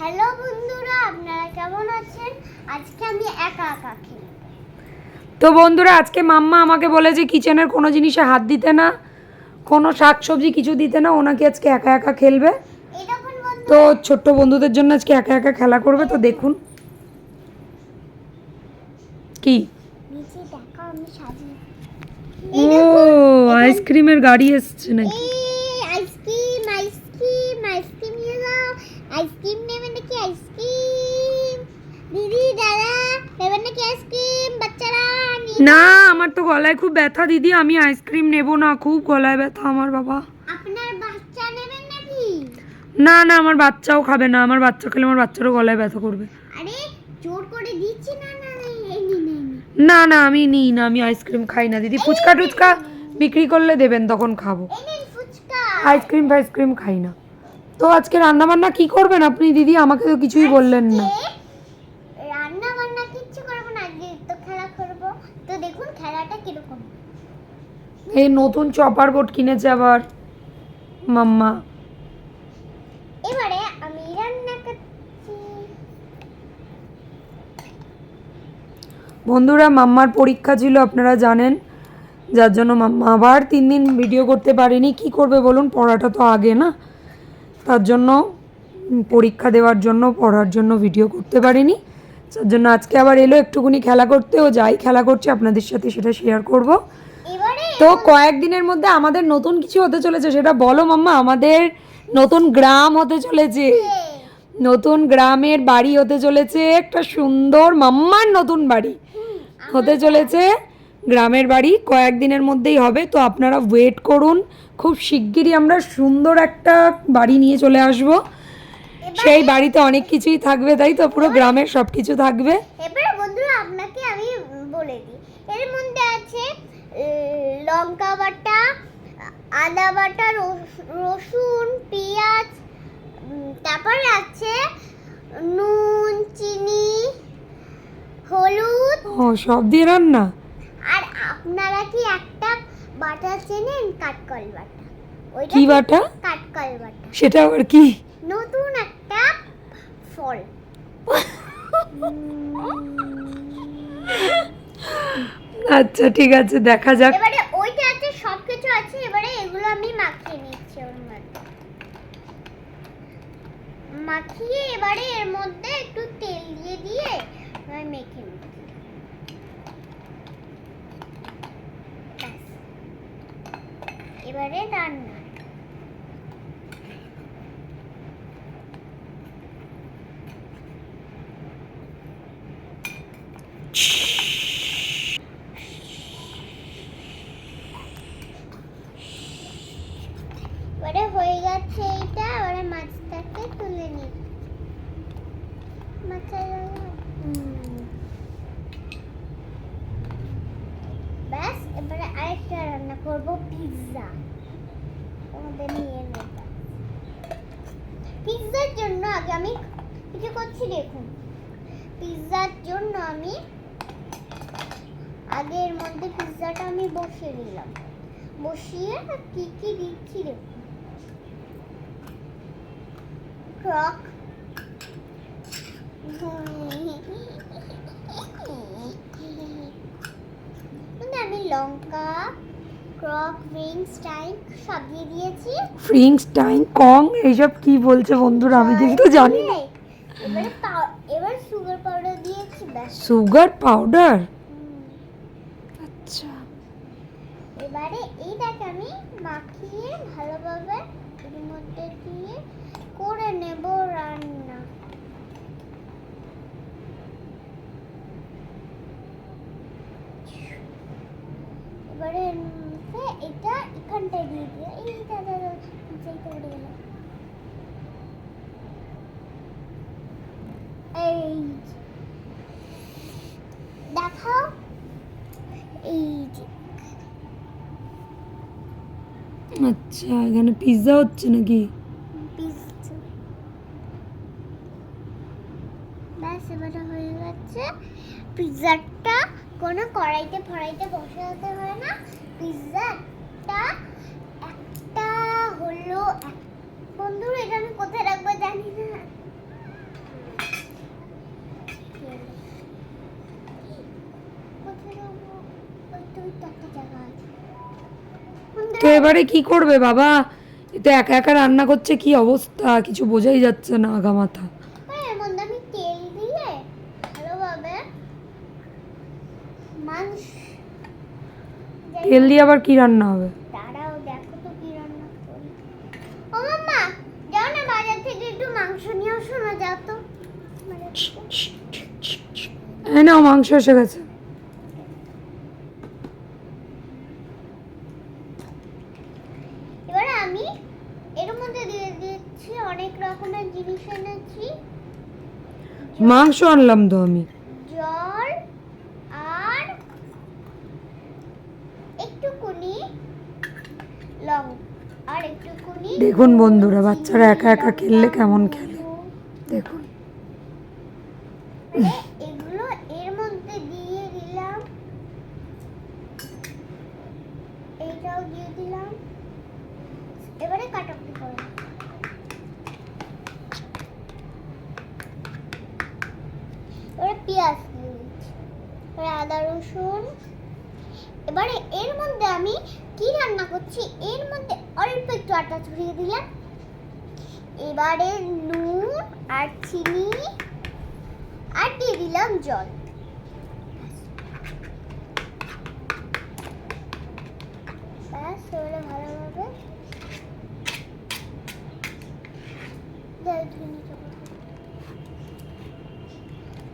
Hello বন্ধুরা আপনারা কেমন আছেন? আজকে আমি একা একা খেলব। তো বন্ধুরা আজকে মাম্মা আমাকে বলে যে কিচেনের কোনো জিনিসে হাত দিতে না কোনো শাক সবজি কিছু দিতে না ওনাকে আজকে একা একা খেলবে। তো ছোট্ট বন্ধুদের জন্য আজকে একা একা খেলা করবে তো দেখুন। কি? ও আইসক্রিমের গাড়ি এসছে নাকি এই আইসক্রিম আইসক্রিম আইসক্রিম নিয়ে যাও আইসক্রিম নেবেন নাকি আইসক্রিম দিদি দাদা নেবেন নাকি আইসক্রিম বাচ্চারা নিয়ে- না আমার তো গলায় খুব ব্যথা দিদি আমি আইসক্রিম নেব না খুব গলায় ব্যথা আমার বাবা। আপনার বাচ্চা নেবেন নাকি? না না আমার বাচ্চাও খাবে না আমার বাচ্চা খেলে আমার বাচ্চারও গলায় ব্যথা করবে। আরে জোর করে দিচ্ছি না না না, না আমি নিই না আমি আইসক্রিম খাই না দিদি ফুচকা টুচকা বিক্রি করলে দেবেন তখন খাব। আইসক্রিম ফাইসক্রিম খাই না। তো আজকে রান্না বান্না কি করবেন আপনি দিদি? আমাকে তো কিছুই বললেন না আজকে রান্না বান্না কিচ্ছু করব না আজকে তো খেলা করব তো দেখুন খেলাটা কীরকম এই নতুন চপার বোর্ড কিনেছে আবার। মাম্মা। এবারে আমি রান্না করছি। বন্ধুরা মাম্মার পরীক্ষা ছিল আপনারা জানেন। যার জন্য মাম্মা আবার তিন দিন ভিডিও করতে পারেনি। কি করবে বলুন? পড়াটা তো আগে না। তার জন্য পরীক্ষা দেওয়ার জন্য পড়ার জন্য ভিডিও করতে পারিনি। তার জন্য আজকে আবার এলো একটুকুনি খেলা করতে। ও যাই খেলা করছে আপনাদের সাথে সেটা শেয়ার করব। তো কয়েকদিনের মধ্যে আমাদের নতুন কিছু হতে চলেছে, সেটা বলো মাম্মা, আমাদের নতুন গ্রাম হতে চলেছে। নতুন গ্রামের বাড়ি হতে চলেছে, একটা সুন্দর মাম্মার নতুন বাড়ি। হতে চলেছে গ্রামের বাড়ি, কয়েকদিনের মধ্যেই হবে, তো আপনারা ওয়েট করুন। খুব শিগগিরই আমরা সুন্দর একটা বাড়ি নিয়ে চলে আসব। সেই বাড়িতে অনেক কিছুই থাকবে, তাই তো? পুরো গ্রামের সব কিছু থাকবে। এবারে বন্ধুরা, আপনাকে আমি বলে দিই। এর মধ্যে আছে লঙ্কা বাটা আদা বাটা রসুন পেঁয়াজ তারপরে আছে নুন চিনি হলুদ। ও সব দিয়ে রান্না? আর আপনারা কি একটা বাটা চেনেন? কাঠকল বাটা। ওইটা কি বাটা? কাঠকল বাটা। সেটা আবার কি? নতুন একটা ফল। আচ্ছা ঠিক আছে, দেখা যাক। এবারে ওইটা আছে, সবকিছু আছে, এবারে এগুলো আমি মাখিয়ে নিচ্ছি মাখিয়ে এবারে এর মধ্যে একটু তেল দিয়ে দিয়ে আমি মেখে নিচ্ছি। এবারে রান্না এবারে হয়ে গেছে এইটা এবারে মাছটাকে তুলে নিই মাছের হুম। ব্যাস এবারে আরেকটা রান্না করব পিৎজা আমাদের নিয়ে নেব পিৎজার জন্য আগে আমি কিছু করছি দেখুন। পিৎজার জন্য আমি আগে এর মধ্যে পিৎজাটা আমি বসিয়ে দিলাম। বসিয়ে কি কি দিচ্ছি দেখুন। ক্রক আমি লঙ্কা ক্রক উইংস টাইম সব দিয়ে দিয়েছি। ফ্রিংস টাইম কং এইসব কি বলছে বন্ধুরা? আমি কিন্তু জানি না। এবারে এবার সুগার পাউডার দিয়েছি ব্যাস। সুগার পাউডার আচ্ছা। এবারে এইটাকে আমি মাখিয়ে ভালোভাবে এর মধ্যে দিয়ে করে নেব রান্না। এবারে এটা এখানটায় দিয়ে দিয়ে এই দাদা নিচে পড়ে গেল। এই দেখাও। এই যে। আচ্ছা এখানে পিৎজা হচ্ছে নাকি? ব্যাস এবারে হয়ে গেছে। পিৎজাটা কোনো কড়াইতে ফড়াইতে বসাতে হয় না। পিৎজাটা একটা হলো বন্ধুরা এটা আমি কোথায় রাখব জানি না। তো এবারে কি করবে বাবা? তো একা একা রান্না করছে কি অবস্থা? কিছু বোঝাই যাচ্ছে না আগা মাথা। তেল তেল দিয়ে আবার কি রান্না হবে? দাঁড়াও দেখো তো কি রান্না করি। ও মাম্মা যাও না বাজার থেকে একটু মাংস নিয়ে আসো না যাও তো। বাজার থেকে। এই নাও মাংস এসে গেছে। এবারে আমি এর মধ্যে দিয়ে দিচ্ছি অনেক রকমের জিনিস এনেছি। মাংস আনলাম তো আমি জল আর একটুকুনি লং আর একটুকুনি দেখুন বন্ধুরা, বাচ্চারা একা একা খেললে কেমন খেলে? দেখুন। এগুলো এর মধ্যে দিয়ে এবারে পেঁয়াজ এবারে আদা, রসুন। এবারে এর মধ্যে আমি কি রান্না করছি? এর মধ্যে অল্প একটু আটা ছড়িয়ে দিলাম এবারে নুন আর চিনি আর দিয়ে দিলাম জল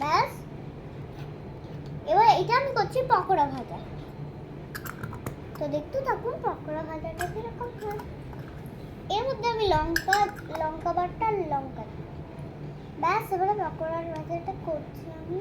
ব্যাস এবারে এটা আমি করছি পকোড়া ভাজা তো দেখতে থাকুন, পকোড়া ভাজাটা কীরকম হয়। এর মধ্যে আমি লঙ্কা লঙ্কা বাটা লঙ্কা। ব্যাস, এবারে পকোড়ার ভাজাটা করছি আমি।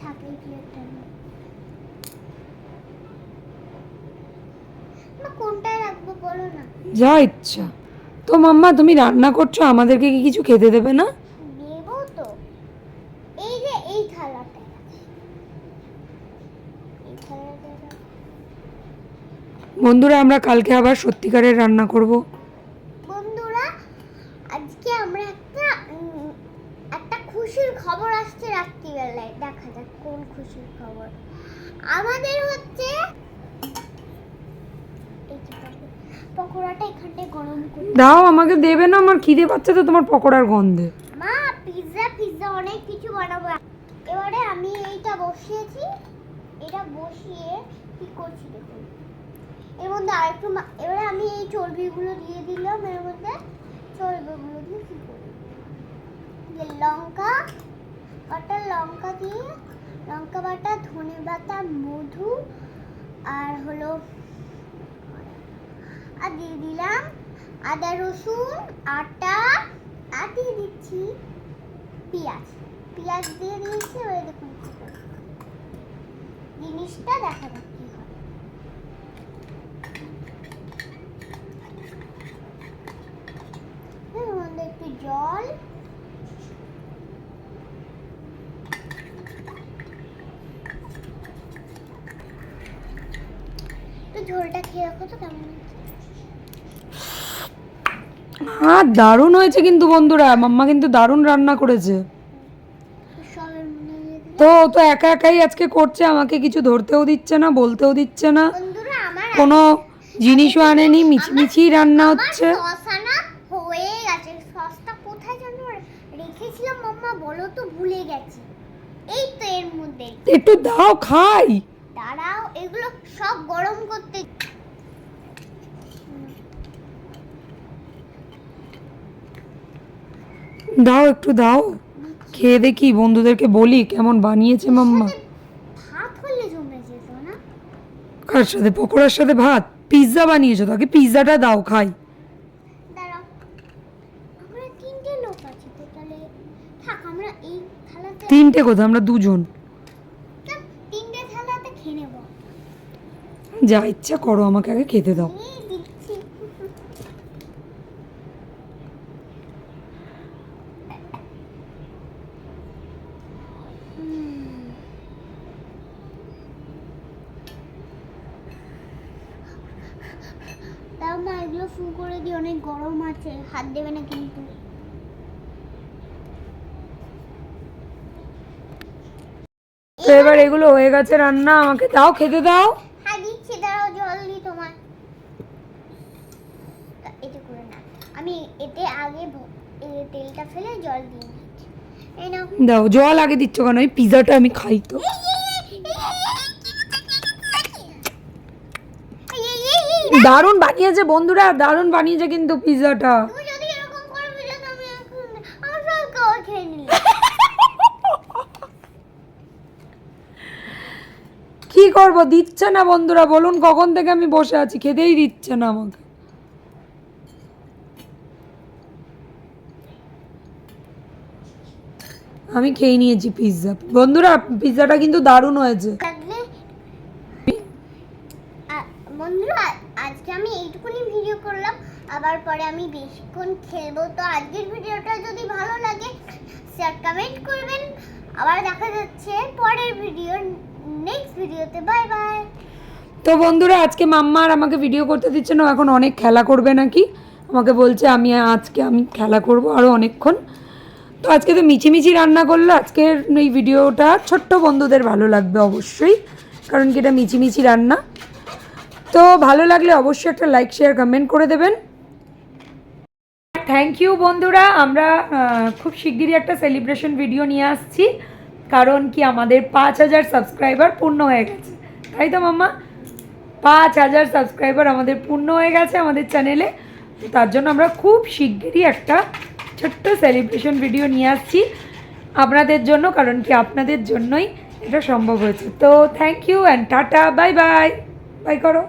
থাকে প্লেটটা কোনটায় রাখব বলো না। যা ইচ্ছা। তো মাম্মা তুমি রান্না করছ আমাদেরকে কি কিছু খেতে দেবে না? দেব তো। এই যে এই থালাটা। বন্ধুরা আমরা কালকে আবার সত্যিকারের রান্না করব বন্ধুরা আজকে আমরা একটা উম, একটা খুশির খবর আসছে রাত্রিবেলায় দেখা যাক কোন খুশির খবর আমাদের হচ্ছে এই যে পকো- পকোড়াটা এখানটায় গরম করে দাও আমাকে দেবে না? আমার খিদে পাচ্ছে তো তোমার পকোড়ার গন্ধে। মা পিৎজা পিৎজা অনেক কিছু বানাবো। এবারে আমি এইটা বসিয়েছি। এটা বসিয়ে কি করছি দেখুন। এর মধ্যে আরেকটু এবারে আমি এই চর্বিগুলো দিয়ে দিলাম। এর মধ্যে চর্বিগুলো দিয়ে কি লঙ্কা বাটা লঙ্কা দিয়ে, লঙ্কা বাটা, ধনে বাটা মধু, আর হলো, আর দিয়ে দিলাম আদা রসুন, আটা, আর দিয়ে দিচ্ছি পেঁয়াজ। পেঁয়াজ দিয়ে দিয়েছি ওই দেখুন জিনিসটা দেখা এর একটু জল। একটু ঝোলটা খেয়ে রাখো তো, কেমন? হ্যাঁ দারুণ হয়েছে কিন্তু বন্ধুরা। মাম্মা কিন্তু দারুণ রান্না করেছে। তো তো একা একাই আজকে করছে আমাকে কিছু ধরতেও দিচ্ছে না বলতেও দিচ্ছে না। কোনো জিনিসও আনেনি মিছিমিছি রান্না হচ্ছে। হয়ে গেছে। সসটা কোথায় যেন রেখেছিলাম মাম্মা বলো তো ভুলে গেছি। এই তো এর মধ্যে। একটু দাও খাই। দাঁড়াও এগুলো সব গরম করতে দাও একটু দাও। খেয়ে দেখি বন্ধুদেরকে বলি কেমন বানিয়েছে মাম্মা। কার সাথে? পকোড়ার সাথে ভাত? পিৎজা বানিয়েছো তাকে পিৎজাটা দাও খাই। তিনটে কথা আমরা দুজন। যা ইচ্ছা করো আমাকে আগে খেতে দাও এই দিচ্ছি উম। দাও মা এগুলো ফু করে দিয়ে অনেক গরম আছে হাত দেবে না কিন্তু তো এবার এগুলো হয়ে গেছে রান্না আমাকে দাও খেতে দাও হ্যাঁ দিচ্ছি দাঁড়াও জল দিই তোমার এটা করে না আমি এতে আগে তেলটা ফেলে জল নাও দাও জল আগে দিচ্ছ কেন ওই পিজাটা আমি খাই তো দারুণ বানিয়েছে বন্ধুরা দারুণ বানিয়েছে কিন্তু পিজাটা তুমি যদি এরকম করে ভিডিও তো আমি এখন আমার সব খাওয়া খেয়ে নিলাম কি করব? দিচ্ছে না বন্ধুরা, বলুন কখন থেকে আমি বসে আছি? খেতেই দিচ্ছে না আমাকে। আমি খেয়ে নিয়েছি পিৎজা বন্ধুরা পিৎজাটা কিন্তু দারুণ হয়েছে। বন্ধুরা, আজকে আমি এইটুকুনি ভিডিও করলাম। আবার পরে আমি বেশিক্ষণ খেলব। তো আজকের ভিডিওটা যদি ভালো লাগে শেয়ার কমেন্ট করবেন। আবার দেখা যাচ্ছে পরের ভিডিও নেক্সট ভিডিওতে বাই বাই তো বন্ধুরা, আজকে মাম্মা আর আমাকে ভিডিও করতে দিচ্ছে না এখন অনেক খেলা করবে নাকি? আমাকে বলছে, আমি আজকে আমি খেলা করব আরও অনেকক্ষণ। তো আজকে তো মিছিমিছি রান্না করল, আজকের এই ভিডিওটা ছোট্ট বন্ধুদের ভালো লাগবে অবশ্যই, কারণ কি এটা মিছিমিছি রান্না। তো ভালো লাগলে অবশ্যই একটা লাইক শেয়ার কমেন্ট করে দেবেন। থ্যাংক ইউ বন্ধুরা, আমরা খুব শিগগিরই একটা সেলিব্রেশন ভিডিও নিয়ে আসছি। কারণ কি আমাদের পাঁচ হাজার সাবস্ক্রাইবার পূর্ণ হয়ে গেছে। তাই তো মাম্মা? পাঁচ হাজার সাবস্ক্রাইবার আমাদের পূর্ণ হয়ে গেছে আমাদের চ্যানেলে তো তার জন্য আমরা খুব শিগগিরই একটা ছোট্ট সেলিব্রেশন ভিডিও নিয়ে আসছি আপনাদের জন্য, কারণ কি আপনাদের জন্যই এটা সম্ভব হয়েছে। তো thank you and tata bye bye bye করো।